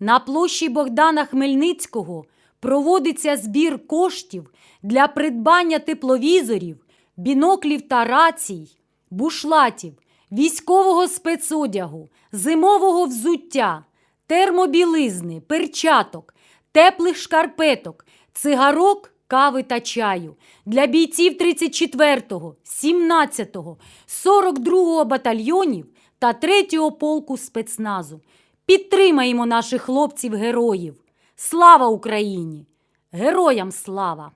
На площі Богдана Хмельницького проводиться збір коштів для придбання тепловізорів, біноклів та рацій, бушлатів, військового спецодягу, зимового взуття, термобілизни, перчаток, теплих шкарпеток, цигарок, кави та чаю для бійців 34-го, 17-го, 42-го батальйонів та 3-го полку спецназу. Підтримаємо наших хлопців-героїв. Слава Україні! Героям слава!